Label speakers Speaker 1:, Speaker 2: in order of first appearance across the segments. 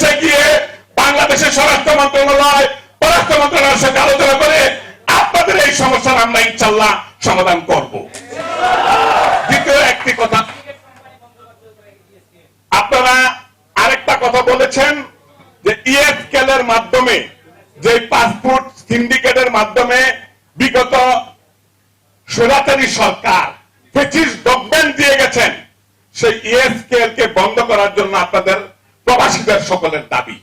Speaker 1: দেশে গিয়ে বাংলাদেশের স্বরাষ্ট্র মন্ত্রণালয়, পররাষ্ট্র মন্ত্রণালয়ের সাথে আলোচনা করে আপনাদের এই সমস্যার আমরা ইনশাল্লাহ সমাধান করব। দ্বিতীয় একটি কথা। আপনারা আরেকটা কথা বলেছেন যে ইএফকেল এর মাধ্যমে, যে পাসপোর্ট সিন্ডিকেটের মাধ্যমে বিগত সোনাতারি সরকার ফেসিস গভর্নমেন্ট দিয়ে গেছেন, সেই ইএফকেল কে বন্ধ করার জন্য আপনাদের প্রবাসীদের সকলের দাবি।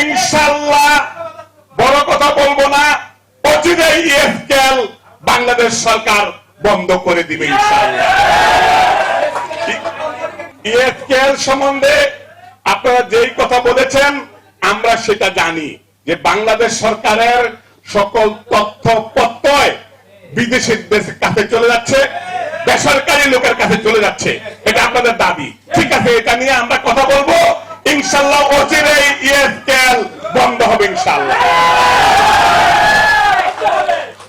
Speaker 1: ইনশাল্লাহ বড় কথা বলব না বাংলাদেশ সরকার বন্ধ করে দিবে সম্বন্ধে আপনারা যেই কথা বলেছেন, আমরা সেটা জানি যে বাংলাদেশ সরকারের সকল তথ্য কাছে চলে যাচ্ছে, বেসরকারি লোকের কাছে চলে যাচ্ছে। এটা আপনাদের দাবি। ঠিক আছে, এটা নিয়ে আমরা কথা বলব। ইনশাল্লাহ বন্ধ হবে ইনশাল্লাহ।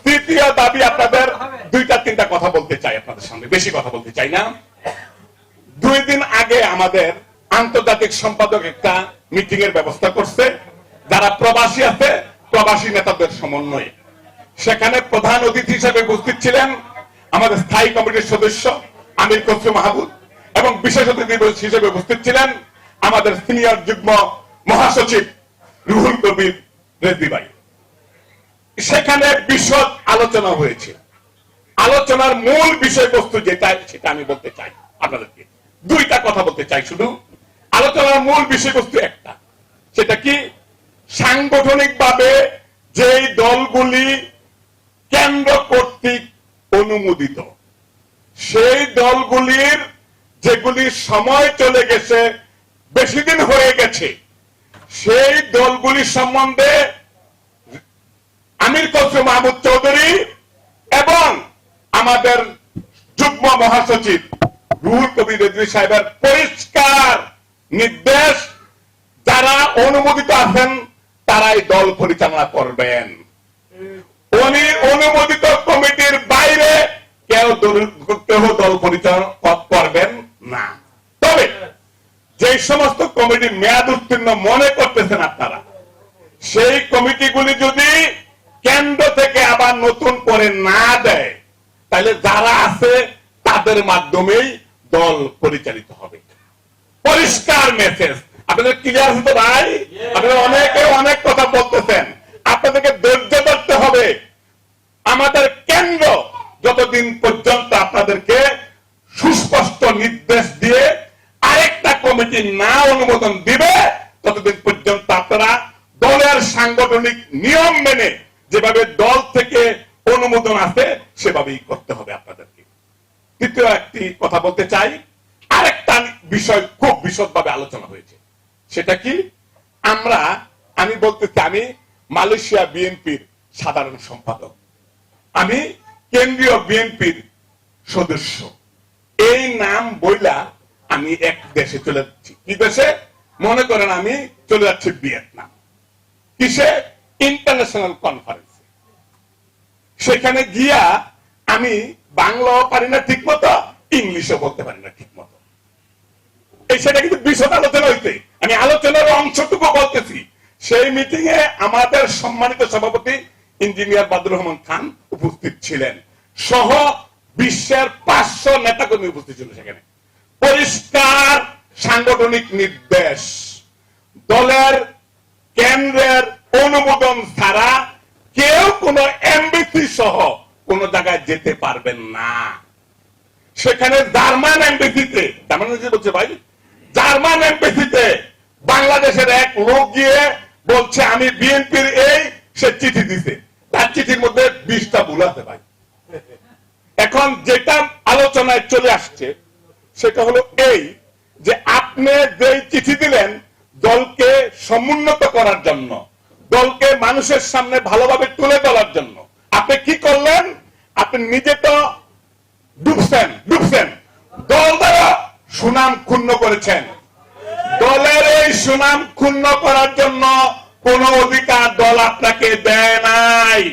Speaker 1: তৃতীয় দাবি আপনাদের, দুইটা তিনটা কথা বলতে চাই আপনাদের সামনে, বেশি কথা বলতে চাই না। দুই দিন আগে আমাদের আন্তর্জাতিক সম্পাদক একটা মিটিং এর ব্যবস্থা করছে। যারা প্রবাসী আছে, প্রবাসী নেতাদের সমন্বয়ে। সেখানে প্রধান অতিথি হিসেবে উপস্থিত ছিলেন আমাদের স্থায়ী কমিটির সদস্য আমির খসরু মাহবুব এবং বিশেষ অতিথি হিসেবে উপস্থিত ছিলেন আমাদের সিনিয়র যুগ্ম মহাসচিব রুহুল কবির রেদ্দি ভাই। সেখানে বিশদ আলোচনা হয়েছে। আলোচনার মূল বিষয়বস্তু যেটা, সেটা আমি বলতে চাই আপনাদেরকে। দুইটা কথা বলতে চাই শুধু। আলোচনার মূল বিষয়বস্তু একটা, সেটা কি? সাংগঠনিকভাবে যেই দলগুলি কেন্দ্র কর্তৃক অনুমোদিত সেই দলগুলির যেগুলি সময় চলে গেছে, বেশি দিন হয়ে গেছে। সেই দলগুলি সম্বন্ধে আমির খসরু মাহমুদ চৌধুরী এবং আমাদের যুগ্ম মহাসচিব রুহুল কবির রেজভি সাহেবের পরিষ্কার নির্দেশ, যারা অনুমোদিত আছেন, তারাই দল পরিচালনা করবেন। উনি অনুমোদিত কমিটির বাইরে কেউ কেউ দল পরিচালনা করবেন না। যে সমস্ত কমিটি মেয়াদ উত্তীর্ণ মনে করতেছেন আপনারা, সেই কমিটিগুলি যদি কেন্দ্র থেকে আবার নতুন করে না দেয়, তাহলে যারা আছে তাদের মাধ্যমেই দল পরিচালিত হবে। পরিষ্কার মেসেজ আপনাদের ক্লিয়ার হতে ভাই? আপনারা অনেকে অনেক কথা বলতেছেন। আপনাদেরকে ধৈর্য ধরতে হবে। আমাদের কেন্দ্র যতদিন পর্যন্ত আপনাদেরকে সুস্পষ্ট নির্দেশ দিয়ে কমিটি না অনুমোদন দিবে, ততদিন পর্যন্ত আপনারা দলের সাংগঠনিক নিয়ম মেনে যেভাবে দল থেকে অনুমোদন আছে, সেভাবেই করতে হবে আপনাদেরকে। তৃতীয় একটি কথা বলতে চাই, আরেকটা বিষয় খুব বিশদভাবে আলোচনা হয়েছে। সেটা কি? আমরা, আমি বলতে চাই আমি মালয়েশিয়া বিএনপির সাধারণ সম্পাদক। আমি কেন্দ্রীয় বিএনপির সদস্য। এই নাম বইলা আমি এক দেশে চলে যাচ্ছি। কি দেশে মনে করেন আমি চলে যাচ্ছি ভিয়েতনাম। কিসে? ইন্টারন্যাশনাল কনফারেন্সে সেখানে গিয়া আমি বাংলাও পারি না ঠিক মতো ইংলিশও বলতে পারি না ঠিক মতো এই সেটা কিন্তু বিশদ আলোচনা হইতে। আমি আলোচনার অংশটুকু বলতেছি। সেই মিটিং এ আমাদের সম্মানিত সভাপতি ইঞ্জিনিয়ার বাদুর রহমান খান উপস্থিত ছিলেন। সহ বিশ্বের পাঁচশো নেতাকর্মী উপস্থিত ছিল সেখানে। পরিষ্কার সাংগঠনিক নির্দেশ। দলের কেন্দ্রের অনুমোদন ছাড়া কেউ কোন এমবিসি সহ কোন জায়গায় যেতে পারবেন না। সেখানে জার্মান এমবেসিতে জার্মান বলছে ভাই, জার্মান এমবেসিতে বাংলাদেশের এক লোক গিয়ে বলছে, আমি বিএনপির এই, সে চিঠি দিছে। তার চিঠির মধ্যে বিশটা ভুল আছে ভাই। এখন যেটা সেটা হলো এই যে আপনি যে চিঠি দিলেন দলকে সমুন্নত করার জন্য, দলকে মানুষের সামনে ভালোভাবে তুলে ধরার জন্য। আপনি কি করলেন? আপনি নিজে তো ডুবছেন ডুবছেন। দল দ্বারা সুনাম ক্ষুণ্ণ করেছেন। দলের এই সুনাম ক্ষুণ্ণ করার জন্য কোন অধিকার দল আপনাকে দেয় নাই।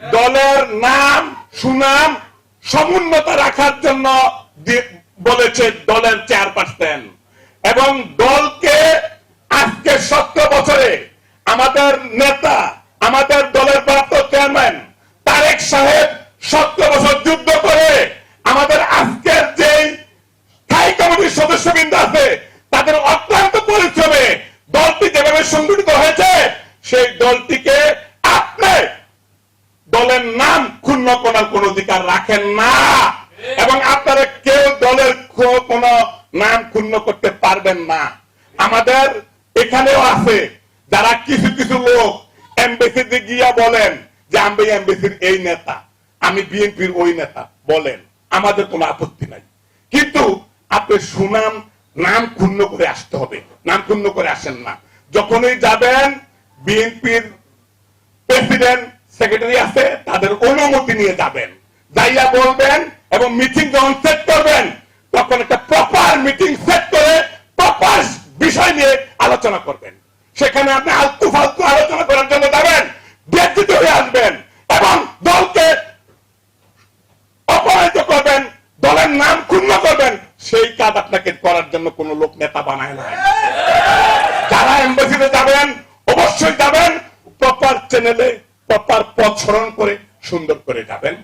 Speaker 1: দলের নাম, সুনাম সমুন্নত রাখার জন্য বলেছে দলের চেয়ারপারসন। এবং দলকে আজকে সতেরো বছরে আমাদের নেতা, আমাদের দলের প্রাপ্ত চেয়ারম্যান তারেক সাহেব সতেরো বছর যুদ্ধ করে আমাদের আজকের যেই স্থায়ী কমিটির সদস্যবৃন্দ আছে, তাদের অক্লান্ত পরিশ্রমে দলটি যেভাবে সংগঠিত হয়েছে, সেই দলটিকে আপনি দলের নাম ক্ষুণ্ণ করার কোন অধিকার রাখেন না। এবং আপনারা কেউ দলের কোন নাম ক্ষুণ্ণ করতে পারবেন না। আমাদের এখানেও আছে, যারা কিছু কিছু লোক এমবেসিতে গিয়া বলেন যে আমি এমবেসির এই নেতা, আমি বিএনপির ওই নেতা বলেন, আমাদের কোনো আপত্তি নাই। কিন্তু আপনি সুনাম, নাম ক্ষুণ্ণ করে আসতে হবে, নাম ক্ষুণ্ণ করে আসেন না। যখনই যাবেন, বিএনপির প্রেসিডেন্ট, সেক্রেটারি আছে, তাদের অনুমতি নিয়ে যাবেন। যাইয়া বলবেন এবং মিটিং যখন সেট করবেন, তখন একটা প্রপার মিটিং সেট করে প্রপার বিষয় নিয়ে আলোচনা করবেন। সেখানে আপনি আলতু ফালতু আলোচনা করার জন্য যাবেন ব্যক্তিত হয়ে আসবেন এবং দলকে অপমানিত করবেন, দলের নাম ক্ষুণ্ণ করবেন, সেই কাজ আপনাকে করার জন্য কোন লোক নেতা বানায় না যারা এম্বাসিতে যাবেন, অবশ্যই যাবেন প্রপার চ্যানেলে প্রপার পথ স্মরণ করে সুন্দর করে যাবেন।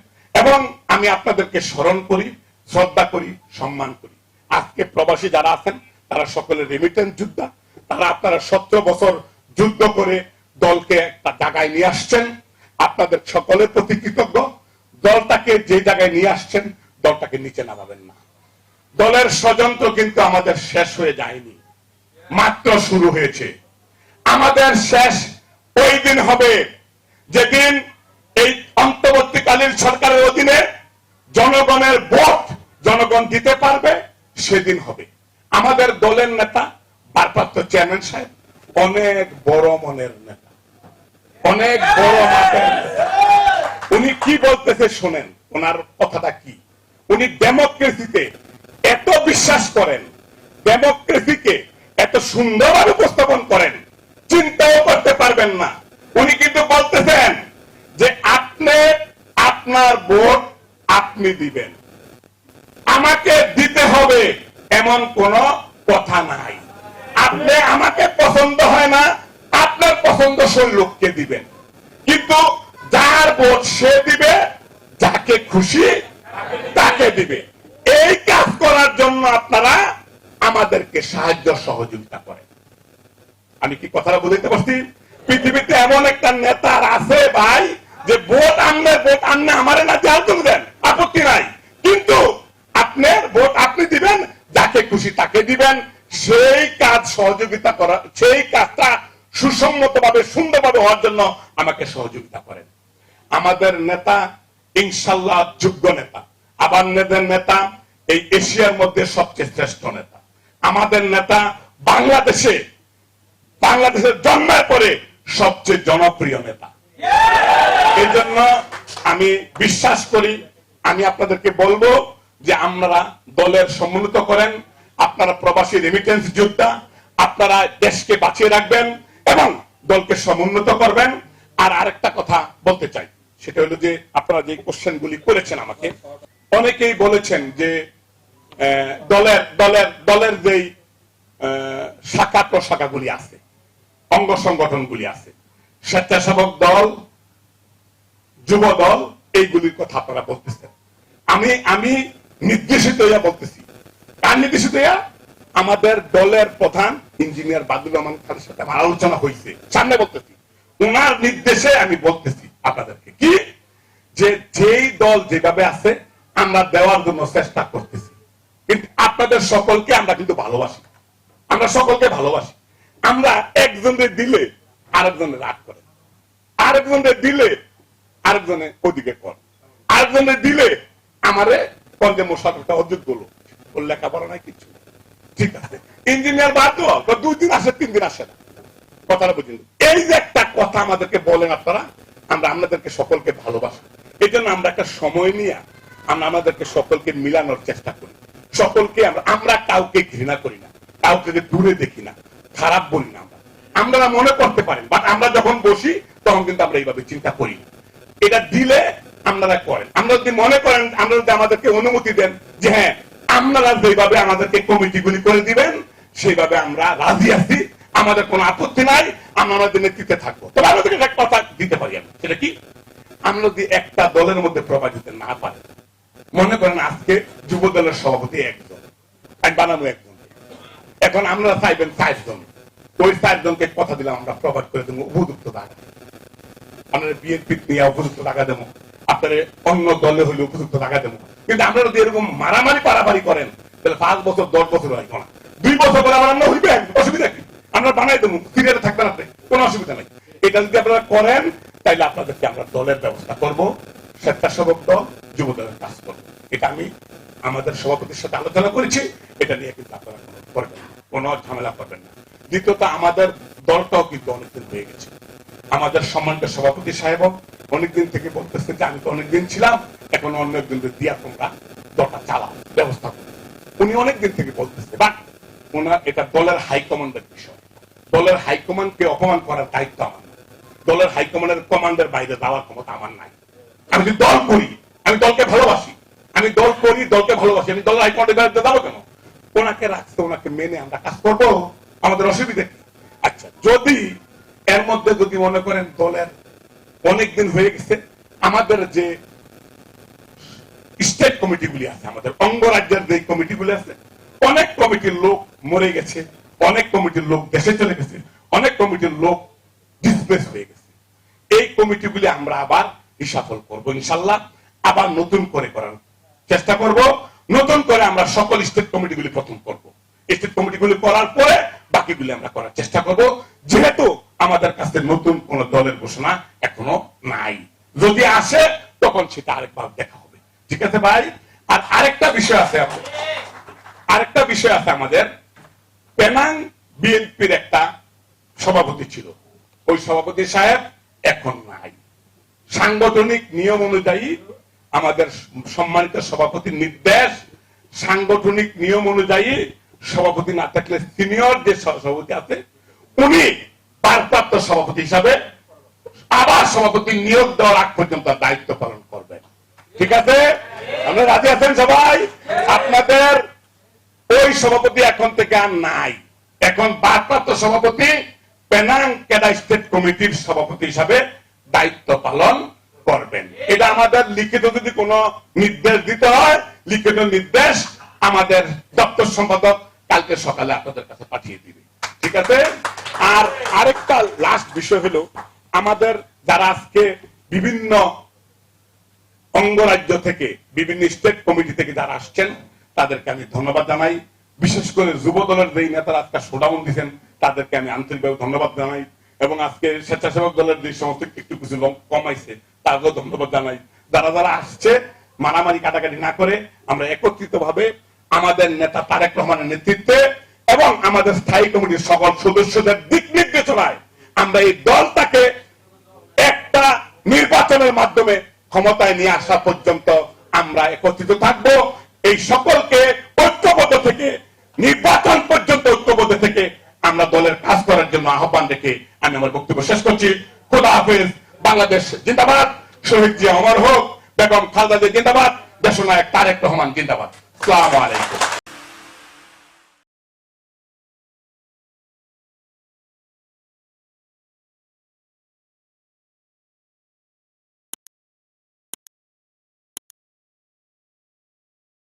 Speaker 1: আপনাদেরকে স্মরণ করি, শ্রদ্ধা করি, সম্মান করি। আজকে প্রবাসী যারা আছেন, তারা সকলে রেমিটেন্স যোদ্ধা। তারা আপনারা সতেরো বছর যুদ্ধ করে দলকে একটা জায়গায় নিয়ে আসছেন। আপনাদের সকলের প্রতি কৃতজ্ঞ। দলটাকে যে জায়গায় নিয়ে আসছেন, দলটাকে নিচে নামাবেন না। দলের ষড়যন্ত্র কিন্তু আমাদের শেষ হয়ে যায়নি। মাত্র শুরু হয়েছে। আমাদের শেষ ওই দিন হবে যেদিন এই অন্তর্বর্তীকালীন সরকারের অধীনে জনগণের ভোট জনগণ দিতে পারবে, সেদিন হবে। আমাদের দলের নেতা, ভারপ্রাপ্ত চেয়ারম্যান সাহেব, অনেক বড় মনের নেতা। অনেক বড় মাপের উনি কি বলতেছে শোনেন, ওনার কথাটা কি? উনি ডেমোক্রেসিতে এত বিশ্বাস করেন, ডেমোক্রেসিকে এত সুন্দরভাবে উপস্থাপন করেন, চিন্তাও করতে পারবেন না। উনি কিন্তু বলতেছেন যে আপনি আপনার ভোট আপনি দিবেন। আমাকে দিতে হবে এমন কোন কথা নাই। আপনি আমাকে পছন্দ হয় না, আপনার পছন্দসই লোককে দিবেন। কিন্তু যার ভোট সে দিবে, যাকে খুশি তাকে দিবে। এই কাজ করার জন্য আপনারা আমাদেরকে সাহায্য সহযোগিতা করেন। আমি কি কথাটা বুঝতে পারছি? পৃথিবীতে এমন একটা নেতার আছে ভাই যে ভোট আনলে ভোট আনলে আমারে না জাল দেন, আপত্তি নাই। কিন্তু আপনার ভোট আপনি দিবেন, যাকে খুশি তাকে দিবেন। সেই কাজ সহযোগিতা করা সেই কাজটা সুসম্মত ভাবে সুন্দরভাবে হওয়ার জন্য আমাকে সহযোগিতা করেন। আমাদের নেতা ইনশাল্লাহ যোগ্য নেতা। আবার নেদের নেতা এই এশিয়ার মধ্যে সবচেয়ে শ্রেষ্ঠ নেতা। আমাদের নেতা বাংলাদেশে, বাংলাদেশের জন্মের পরে সবচেয়ে জনপ্রিয় নেতা। এই জন্য আমি বিশ্বাস করি, আমি আপনাদেরকে বলব যে আপনারা দলের সমন্বিত করেন, আপনারা প্রবাসী রেমিটেন্স যোদ্ধা, আপনারা দেশকে বাঁচিয়ে রাখবেন এবং দলকে সমুন্নত করবেন। আর আরেকটা কথা বলতে চাই, সেটা হলো যে আপনারা যে কোশ্চেন গুলি করেছেন আমাকে, অনেকেই বলেছেন যে দলের দলের দলের যেই শাখা প্রশাখাগুলি আছে, অঙ্গ সংগঠনগুলি আছে, স্বেচ্ছাসেবক দল যুব দল এইগুলির কথা আপনারা বলতেছেন। আমি আমি নির্দেশিত হইয়া বলতেছি। কার নির্দেশিত হইয়া? আমাদের দলের প্রধান ইঞ্জিনিয়ার বাদুর রহমান খানের সাথে আমার আলোচনা হয়েছে সামনে বলতেছি। ওনার নির্দেশে আমি বলতেছি আপনাদেরকে কি? যে যেই দল যেভাবে আছে, আমরা দেওয়ার জন্য চেষ্টা করতেছি। কিন্তু আপনাদের সকলকে আমরা কিন্তু ভালোবাসি আমরা সকলকে ভালোবাসি। আমরা একজনের দিলে আরেকজনের রাগ করে। আরেকজনের দিলে আরেকজনে ওদিকে কর। আরেকজনের দিলে আমারে কন্দে মোশারফটা অযোগ্য লোক। ওর লেখাপড়া নাই কিছু। ঠিক আছে। ইঞ্জিনিয়ার বাদ দাও, তো দুই দিন আসে তিন দিন আসে না। কথাটা বুঝলেন? এই যে একটা কথা আমাদেরকে বলেন আপনারা আমরা আপনাদেরকে সকলকে ভালোবাসি। এই জন্য আমরা একটা সময় নিয়ে আমরা আমাদেরকে সকলকে মিলানোর চেষ্টা করি। সকলকে আমরা আমরা কাউকে ঘৃণা করি না। কাউকে দূরে দেখি না। খারাপ বলি না আমরা। আমরা মনে করতে পারেন বাট আমরা যখন বসি তখন কিন্তু আমরা এইভাবে চিন্তা করি না। এটা দিলে আপনারা করেন। আমরা যদি মনে করেন, আমরা যদি আমাদেরকে অনুমতি দেন যে হ্যাঁ আপনারা যেভাবে আমাদেরকে কমিটিগুলি করে দিবেন, সেইভাবে আমরা রাজি আছি, আমাদের কোনো আপত্তি নাই, আমরা নেতৃত্বে থাকব। তবে আমাদের একটা কথা দিতে পারি আমি, সেটা কি? আমরা যদি একটা দলের মধ্যে প্রভাব দিতে না পারি, মনে করেন আজকে যুব দলের সভাপতি একজন, আমি বানানো একজন। এখন আমরা চাইবেন চারজন, ওই চারজনকে কথা দিলাম আমরা প্রভাব করে দেবো উপযুক্ত টাকা আমরা বিএনপি নিয়ে উপযুক্ত টাকা দেবো। আপনার অন্য দলে হলে উপযুক্ত টাকা দেবো। কিন্তু আমরা যদি এরকম মারামারি পারামারি করেন, তাহলে পাঁচ বছর, দশ বছর হয় না। দুই বছর পরে আবার আমরা হইবে? অসুবিধা কি? আমরা বানাই দেবো, সিরিয়ালে থাকবেন আপনি। কোনো অসুবিধা নেই। এটা যদি আপনারা করেন, তাহলে আপনাদেরকে আমরা দলের ব্যবস্থা করব, স্বেচ্ছাসেবক দল, যুব দলের কাজ করব। এটা আমি আমাদের সভাপতির সাথে আলোচনা করেছি। এটা নিয়ে কিন্তু আপনারা করবেন কোনো ঝামেলা করবেন না। দ্বিতীয়ত, আমাদের দলটাও কিন্তু অনেকদিন হয়ে গেছে। আমাদের সম্মানিত সভাপতি সাহেব, অনেকদিন থেকে বলতেছে যে আমি তো অনেকদিন ছিলাম, এখন অন্য একদিন দিয়া তোমরা দলটা চালাও, ব্যবস্থা করো। উনি অনেকদিন থেকে বলতেছে, বাট ওনার এটা দলের হাইকমান্ডের বিষয়। দলের হাইকমান্ডকে অপমান করার দায়িত্ব আমার। দলের হাইকমান্ডের কমান্ডের বাইরে যাওয়ার ক্ষমতা আমার নাই। আমি যদি দল করি, আমি দলকে ভালোবাসি। আমি দল করি, দলকে ভালোবাসি। আমি দলের হাইকমান্ডের বাইরে যাব কেন? ওনাকে রাখতে ওনাকে মেনে আমরা কাজ করব। আমাদের অসুবিধে আচ্ছা যদি এর মধ্যে যদি মনে করেন দলের অনেকদিন হয়ে গেছে, আমাদের যে স্টেট কমিটিগুলি আছে, আমাদের অঙ্গরাজ্যের যে কমিটিগুলি আছে, অনেক কমিটির লোক মরে গেছে, অনেক কমিটির লোক দেশে চলে গেছে, অনেক কমিটির লোক ডিসপ্লেস হয়ে গেছে। এই কমিটিগুলি আমরা আবার রিসাফল করব ইনশাল্লাহ, আবার নতুন করে করার চেষ্টা করব, নতুন করে আমরা সকল স্টেট কমিটিগুলি প্রথম করব। স্টেট কমিটিগুলি করার পরে বাকিগুলি আমরা করার চেষ্টা করব। যেহেতু আমাদের কাছে নতুন কোন দলের ঘোষণা এখনও নাই। যদি আসে, তখন সেটা আরেকবার দেখা হবে। ঠিক আছে ভাই? আর আরেকটা বিষয় আছে আরেকটা বিষয় আছে আমাদের। পেনাং বিএনপির একটা সভাপতি ছিল। ওই সভাপতি সাহেব এখন নাই। সাংগঠনিক নিয়ম অনুযায়ী আমাদের সম্মানিত সভাপতির নির্দেশ, সাংগঠনিক নিয়ম অনুযায়ী সভাপতি না থাকলে সিনিয়র যে সভাপতি আছে, উনি ভারপ্রাপ্ত সভাপতি হিসাবে আবার সভাপতি নিয়োগ দেওয়ার আগ পর্যন্ত দায়িত্ব পালন করবেন ঠিক আছে? আমরা রাজি আছেন সবাই? আপনাদের ওই সভাপতি এখন থেকে আর নাই। এখন ভারপ্রাপ্ত সভাপতি পেনাং কেডা স্টেট কমিটির সভাপতি হিসাবে দায়িত্ব পালন করবেন। এটা আমাদের লিখিত যদি কোনো নির্দেশ দিতে হয়, লিখিত নির্দেশ আমাদের দপ্তর সম্পাদক কালকে সকালে আপনাদের কাছে পাঠিয়ে দিবে। ঠিক আছে? আর আরেকটা লাস্ট বিষয় হলো, আমাদের যারা আজকে বিভিন্ন অঙ্গরাজ্য থেকে, বিভিন্ন স্টেট কমিটি থেকে যারা আসছেন, তাদেরকে আমি ধন্যবাদ জানাই। বিশেষ করে যুব দলের যেই নেতারা আজকে শোডাউন দিচ্ছেন তাদেরকে আমি আন্তরিকভাবে ধন্যবাদ জানাই এবং আজকে স্বেচ্ছাসেবক দলের যে সমস্ত একটু কিছু কমাইছে তাদেরকেও ধন্যবাদ জানাই। যারা যারা আসছে, মারামারি কাটাকাটি না করে, আমরা একত্রিত ভাবে আমাদের নেতা তারেক রহমানের নেতৃত্বে এবং আমাদের স্থায়ী কমিটির সকল সদস্যদের দিক নির্দেশনায় আমরা এই দলটাকে একটা নির্বাচনের মাধ্যমে ক্ষমতায় নিয়ে আসা পর্যন্ত আমরা একত্রিত থাকব। এই সকলকে ঐক্যবদ্ধ থেকে, নির্বাচন পর্যন্ত ঐক্যবদ্ধ থেকে আমরা দলের কাজ করার জন্য আহ্বান রেখে আমি আমার বক্তব্য শেষ করছি। খোদা হাফেজ, বাংলাদেশ জিন্দাবাদ। শহীদ জিয়া অমর হোক, বেগম খালদা জিন্দাবাদ। দেশনায়ক তারেক রহমান জিন্দাবাদ। সালাম আলাইকুম।